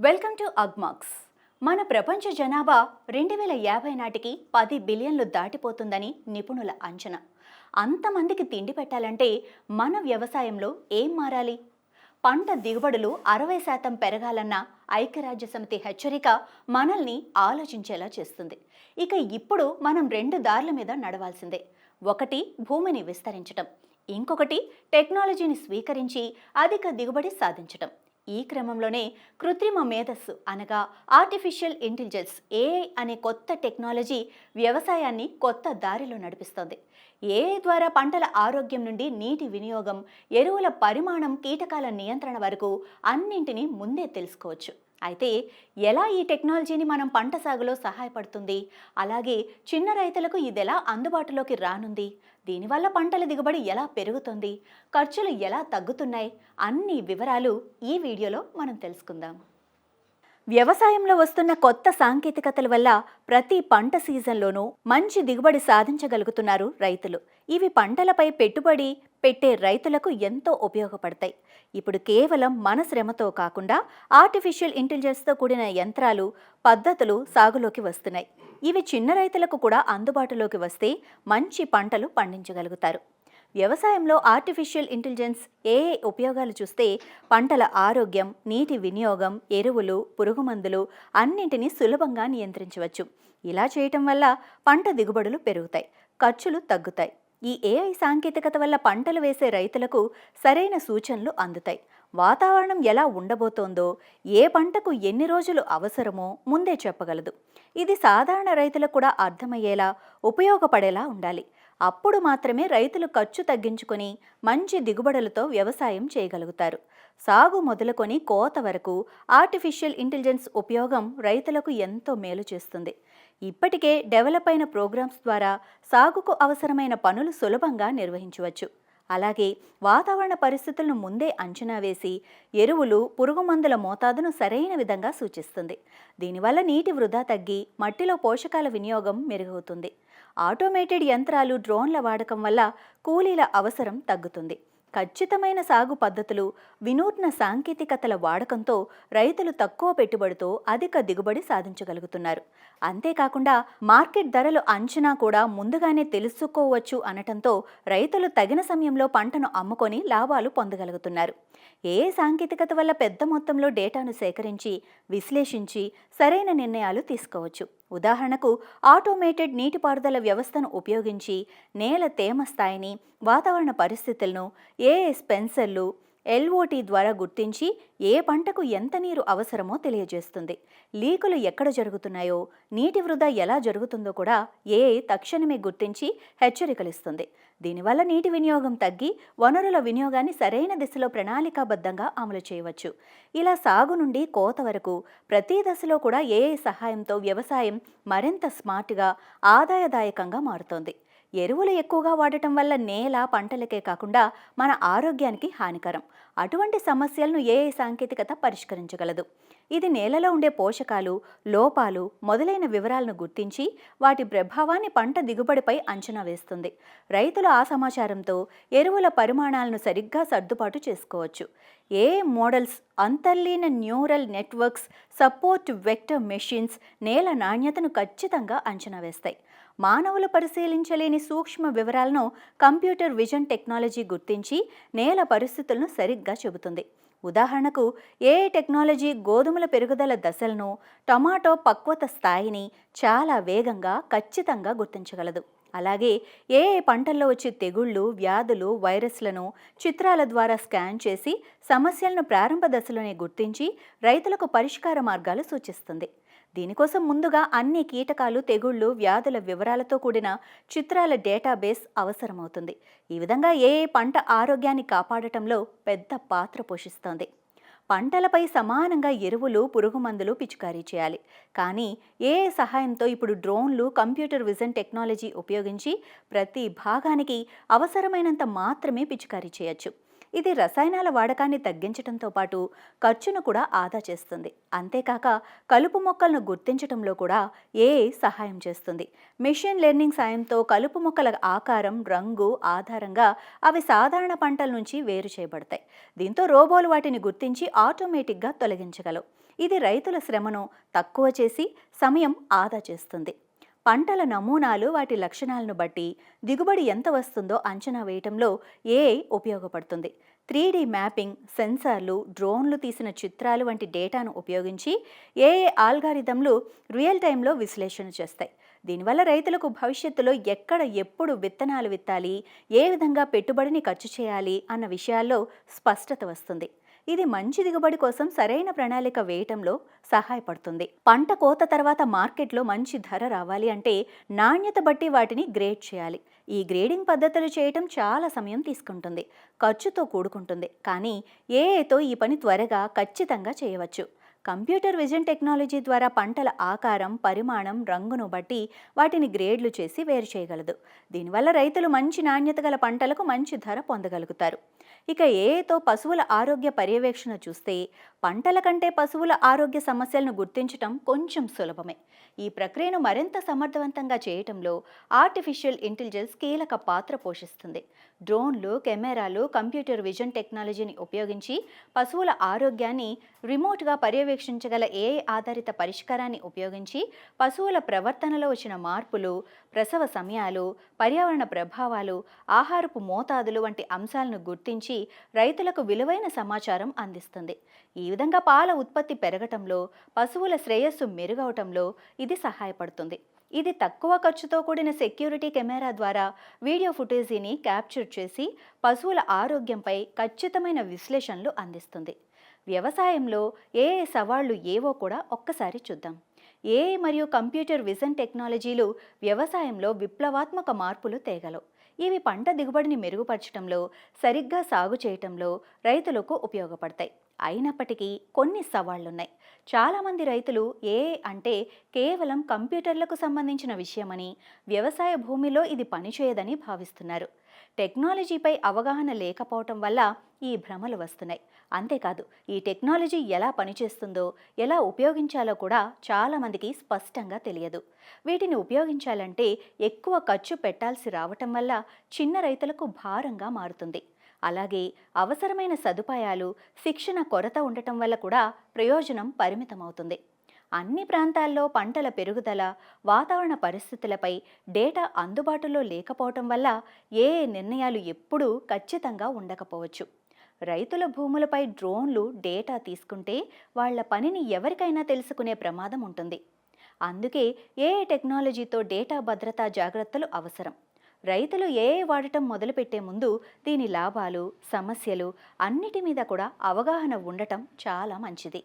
Welcome to Agmax. మన ప్రపంచ జనాభా రెండు వేల యాభై నాటికి పది బిలియన్లు దాటిపోతుందని నిపుణుల అంచనా. అంతమందికి తిండి పెట్టాలంటే మన వ్యవసాయంలో ఏం మారాలి? పంట దిగుబడులు అరవై శాతం పెరగాలన్న ఐక్యరాజ్య సమితి హెచ్చరిక మనల్ని ఆలోచించేలా చేస్తుంది. ఇక ఇప్పుడు మనం రెండు దారుల మీద నడవాల్సిందే. ఒకటి భూమిని విస్తరించటం. ఇంకొకటి టెక్నాలజీని స్వీకరించి అధిక దిగుబడి సాధించటం. ఈ క్రమంలోనే కృత్రిమ మేధస్సు అనగా ఆర్టిఫిషియల్ ఇంటెలిజెన్స్ ఏఐ అనే కొత్త టెక్నాలజీ వ్యవసాయాన్ని కొత్త దారిలో నడిపిస్తోంది. ఏఐ ద్వారా పంటల ఆరోగ్యం నుండి నీటి వినియోగం ఎరువుల పరిమాణం కీటకాల నియంత్రణ వరకు అన్నింటినీ ముందే తెలుసుకోవచ్చు. అయితే ఎలా ఈ టెక్నాలజీని మనం పంట సాగులో సహాయపడుతుంది? అలాగే చిన్న రైతులకు ఇది ఎలా అందుబాటులోకి రానుంది? దీనివల్ల పంటల దిగుబడి ఎలా పెరుగుతుంది? ఖర్చులు ఎలా తగ్గుతున్నాయి? అన్ని వివరాలు ఈ వీడియోలో మనం తెలుసుకుందాం. వ్యవసాయంలో వస్తున్న కొత్త సాంకేతికతల వల్ల ప్రతి పంట సీజన్లోనూ మంచి దిగుబడి సాధించగలుగుతున్నారు రైతులు. ఇవి పంటలపై పెట్టుబడి పెట్టే రైతులకు ఎంతో ఉపయోగపడతాయి. ఇప్పుడు కేవలం మన శ్రమతో కాకుండా ఆర్టిఫిషియల్ ఇంటెలిజెన్స్తో కూడిన యంత్రాలు పద్ధతులు సాగులోకి వస్తున్నాయి. ఇవి చిన్న రైతులకు కూడా అందుబాటులోకి వస్తే మంచి పంటలు పండించగలుగుతారు. వ్యవసాయంలో ఆర్టిఫిషియల్ ఇంటెలిజెన్స్ ఏ ఉపయోగాలు చూస్తే పంటల ఆరోగ్యం నీటి వినియోగం ఎరువులు పురుగుమందులు అన్నింటినీ సులభంగా నియంత్రించవచ్చు. ఇలా చేయటం వల్ల పంట దిగుబడులు పెరుగుతాయి ఖర్చులు తగ్గుతాయి. ఈ ఏఐ సాంకేతికత వల్ల పంటలు వేసే రైతులకు సరైన సూచనలు అందుతాయి. వాతావరణం ఎలా ఉండబోతోందో ఏ పంటకు ఎన్ని రోజులు అవసరమో ముందే చెప్పగలదు. ఇది సాధారణ రైతులకు కూడా అర్థమయ్యేలా ఉపయోగపడేలా ఉండాలి. అప్పుడు మాత్రమే రైతులు ఖర్చు తగ్గించుకొని మంచి దిగుబడులతో వ్యవసాయం చేయగలుగుతారు. సాగు మొదలుకొని కోత వరకు ఆర్టిఫిషియల్ ఇంటెలిజెన్స్ ఉపయోగం రైతులకు ఎంతో మేలు చేస్తుంది. ఇప్పటికే డెవలప్ అయిన ప్రోగ్రామ్స్ ద్వారా సాగుకు అవసరమైన పనులు సులభంగా నిర్వహించవచ్చు. అలాగే వాతావరణ పరిస్థితులను ముందే అంచనా వేసి ఎరువులు పురుగుమందుల మోతాదును సరైన విధంగా సూచిస్తుంది. దీనివల్ల నీటి వృధా తగ్గి మట్టిలో పోషకాల వినియోగం మెరుగవుతుంది. ఆటోమేటెడ్ యంత్రాలు డ్రోన్ల వాడకం వల్ల కూలీల అవసరం తగ్గుతుంది. ఖచ్చితమైన సాగు పద్ధతులు వినూత్న సాంకేతికతల వాడకంతో రైతులు తక్కువ పెట్టుబడితో అధిక దిగుబడి సాధించగలుగుతున్నారు. అంతేకాకుండా మార్కెట్ ధరలు అంచనా కూడా ముందుగానే తెలుసుకోవచ్చు అనటంతో రైతులు తగిన సమయంలో పంటను అమ్ముకొని లాభాలు పొందగలుగుతున్నారు. ఏ సాంకేతికత వల్ల పెద్ద మొత్తంలో డేటాను సేకరించి విశ్లేషించి సరైన నిర్ణయాలు తీసుకోవచ్చు. ఉదాహరణకు ఆటోమేటెడ్ నీటిపారుదల వ్యవస్థను ఉపయోగించి నేల తేమ స్థాయిని వాతావరణ పరిస్థితులను ఏ స్పెన్సర్లు ఎల్ఓటి ద్వారా గుర్తించి ఏ పంటకు ఎంత నీరు అవసరమో తెలియజేస్తుంది. లీకులు ఎక్కడ జరుగుతున్నాయో నీటి వృధా ఎలా జరుగుతుందో కూడా ఏఐ తక్షణమే గుర్తించి హెచ్చరికలిస్తుంది దీనివల్ల నీటి వినియోగం తగ్గి వనరుల వినియోగాన్ని సరైన దిశలో ప్రణాళికాబద్ధంగా అమలు చేయవచ్చు. ఇలా సాగు నుండి కోత వరకు ప్రతి దశలో కూడా ఏ సహాయంతో వ్యవసాయం మరింత స్మార్ట్గా ఆదాయదాయకంగా మారుతోంది. ఎరువులు ఎక్కువగా వాడటం వల్ల నేల పంటలకే కాకుండా మన ఆరోగ్యానికి హానికరం. అటువంటి సమస్యలను ఏ సాంకేతికత పరిష్కరించగలదు. ఇది నేలలో ఉండే పోషకాలు లోపాలు మొదలైన వివరాలను గుర్తించి వాటి ప్రభావాన్ని పంట దిగుబడిపై అంచనా వేస్తుంది. రైతులు ఆ సమాచారంతో ఎరువుల పరిమాణాలను సరిగ్గా సర్దుబాటు చేసుకోవచ్చు. ఏ మోడల్స్ అంతర్లీన neural networks support vector machines నేల నాణ్యతను ఖచ్చితంగా అంచనా వేస్తాయి. మానవులు పరిశీలించలేని సూక్ష్మ వివరాలను కంప్యూటర్ విజన్ టెక్నాలజీ గుర్తించి నేల పరిస్థితులను సరిగ్గా చెబుతుంది. ఉదాహరణకు ఏ టెక్నాలజీ గోధుమల పెరుగుదల దశలను టమాటో పక్వత స్థాయిని చాలా వేగంగా ఖచ్చితంగా గుర్తించగలదు. అలాగే ఏ ఏ పంటల్లో వచ్చే తెగుళ్ళు వ్యాధులు వైరస్లను చిత్రాల ద్వారా స్కాన్ చేసి సమస్యలను ప్రారంభ దశలోనే గుర్తించి రైతులకు పరిష్కార మార్గాలు సూచిస్తుంది. దీనికోసం ముందుగా అన్ని కీటకాలు తెగుళ్ళు వ్యాధుల వివరాలతో కూడిన చిత్రాల డేటాబేస్ అవసరమవుతుంది. ఈ విధంగా ఏ ఏ పంట ఆరోగ్యాన్ని కాపాడటంలో పెద్ద పాత్ర పోషిస్తోంది. పంటలపై సమానంగా ఎరువులు పురుగుమందులు పిచికారీ చేయాలి. కానీ ఏ సహాయంతో ఇప్పుడు డ్రోన్లు కంప్యూటర్ విజన్ టెక్నాలజీ ఉపయోగించి ప్రతి భాగానికి అవసరమైనంత మాత్రమే పిచికారీ చేయొచ్చు. ఇది రసాయనాల వాడకాన్ని తగ్గించడంతో పాటు ఖర్చును కూడా ఆదా చేస్తుంది. అంతేకాక కలుపు మొక్కలను గుర్తించడంలో కూడా ఏఐ సహాయం చేస్తుంది. మిషన్ లెర్నింగ్ సాయంతో కలుపు మొక్కల ఆకారం రంగు ఆధారంగా అవి సాధారణ పంటల నుంచి వేరు చేయబడతాయి. దీంతో రోబోలు వాటిని గుర్తించి ఆటోమేటిక్గా తొలగించగలవు. ఇది రైతుల శ్రమను తక్కువ చేసి సమయం ఆదా చేస్తుంది. పంటల నమూనాలు వాటి లక్షణాలను బట్టి దిగుబడి ఎంత వస్తుందో అంచనా వేయటంలో ఏఐ ఉపయోగపడుతుంది. త్రీ మ్యాపింగ్ సెన్సార్లు డ్రోన్లు తీసిన చిత్రాలు వంటి డేటాను ఉపయోగించి ఏఏ ఆల్గారిథంలు రియల్ టైంలో విశ్లేషణ చేస్తాయి. దీనివల్ల రైతులకు భవిష్యత్తులో ఎక్కడ ఎప్పుడు విత్తనాలు విత్తాలి ఏ విధంగా పెట్టుబడిని ఖర్చు చేయాలి అన్న విషయాల్లో స్పష్టత వస్తుంది. ఇది మంచి దిగుబడి కోసం సరైన ప్రణాళిక వేయటంలో సహాయపడుతుంది. పంట కోత తర్వాత మార్కెట్లో మంచి ధర రావాలి అంటే నాణ్యత బట్టి వాటిని గ్రేడ్ చేయాలి. ఈ గ్రేడింగ్ పద్ధతులు చేయటం చాలా సమయం తీసుకుంటుంది ఖర్చుతో కూడుకుంటుంది. కానీ ఏఏతో ఈ పని త్వరగా ఖచ్చితంగా చేయవచ్చు. కంప్యూటర్ విజన్ టెక్నాలజీ ద్వారా పంటల ఆకారం పరిమాణం రంగును బట్టి వాటిని గ్రేడ్లు చేసి వేరు చేయగలదు. దీనివల్ల రైతులు మంచి నాణ్యత గల పంటలకు మంచి ధర పొందగలుగుతారు. ఇక ఏతో పశువుల ఆరోగ్య పర్యవేక్షణ చూస్తే పంటల కంటే పశువుల ఆరోగ్య సమస్యలను గుర్తించటం కొంచెం సులభమే. ఈ ప్రక్రియను మరింత సమర్థవంతంగా చేయటంలో ఆర్టిఫిషియల్ ఇంటెలిజెన్స్ కీలక పాత్ర పోషిస్తుంది. డ్రోన్లు కెమెరాలు కంప్యూటర్ విజన్ టెక్నాలజీని ఉపయోగించి పశువుల ఆరోగ్యాన్ని రిమోట్గా పర్యవేక్షించగల ఏఐ ఆధారిత పరిష్కారాన్ని ఉపయోగించి పశువుల ప్రవర్తనలో వచ్చిన మార్పులు ప్రసవ సమయాలు పర్యావరణ ప్రభావాలు ఆహారపు మోతాదులు వంటి అంశాలను గుర్తించి రైతులకు విలువైన సమాచారం అందిస్తుంది. ఈ విధంగా పాల ఉత్పత్తి పెరగటంలో పశువుల శ్రేయస్సు మెరుగవటంలో ఇది సహాయపడుతుంది. ఇది తక్కువ ఖర్చుతో కూడిన సెక్యూరిటీ కెమెరా ద్వారా వీడియో ఫుటేజీని క్యాప్చర్ చేసి పశువుల ఆరోగ్యంపై ఖచ్చితమైన విశ్లేషణలు అందిస్తుంది. వ్యవసాయంలో ఏ ఏ సవాళ్ళు ఏవో కూడా ఒక్కసారి చూద్దాం. ఏ మరియు కంప్యూటర్ విజన్ టెక్నాలజీలు వ్యవసాయంలో విప్లవాత్మక మార్పులు తేగలవు. ఇవి పంట దిగుబడిని మెరుగుపరచడంలో సరిగ్గా సాగు చేయటంలో రైతులకు ఉపయోగపడతాయి. అయినప్పటికీ కొన్ని సవాళ్ళున్నాయి. చాలామంది రైతులు ఏ అంటే కేవలం కంప్యూటర్లకు సంబంధించిన విషయమని వ్యవసాయ భూమిలో ఇది పనిచేయదని భావిస్తున్నారు. టెక్నాలజీపై అవగాహన లేకపోవటం వల్ల ఈ భ్రమలు వస్తున్నాయి. అంతేకాదు ఈ టెక్నాలజీ ఎలా పనిచేస్తుందో ఎలా ఉపయోగించాలో కూడా చాలామందికి స్పష్టంగా తెలియదు. వీటిని ఉపయోగించాలంటే ఎక్కువ ఖర్చు పెట్టాల్సి రావటం వల్ల చిన్న రైతులకు భారంగా మారుతుంది. అలాగే అవసరమైన సదుపాయాలు శిక్షణ కొరత ఉండటం వల్ల కూడా ప్రయోజనం పరిమితమవుతుంది. అన్ని ప్రాంతాల్లో పంటల పెరుగుదల వాతావరణ పరిస్థితులపై డేటా అందుబాటులో లేకపోవటం వల్ల ఏ నిర్ణయాలు ఎప్పుడూ ఖచ్చితంగా ఉండకపోవచ్చు. రైతుల భూములపై డ్రోన్లు డేటా తీసుకుంటే వాళ్ళ పనిని ఎవరికైనా తెలుసుకునే ప్రమాదం ఉంటుంది. అందుకే ఏ టెక్నాలజీతో డేటా భద్రతా జాగ్రత్తలు అవసరం. రైతులు ఏ వాడటం మొదలుపెట్టే ముందు దీని లాభాలు సమస్యలు అన్నిటి మీద కూడా అవగాహన ఉండటం చాలా మంచిది.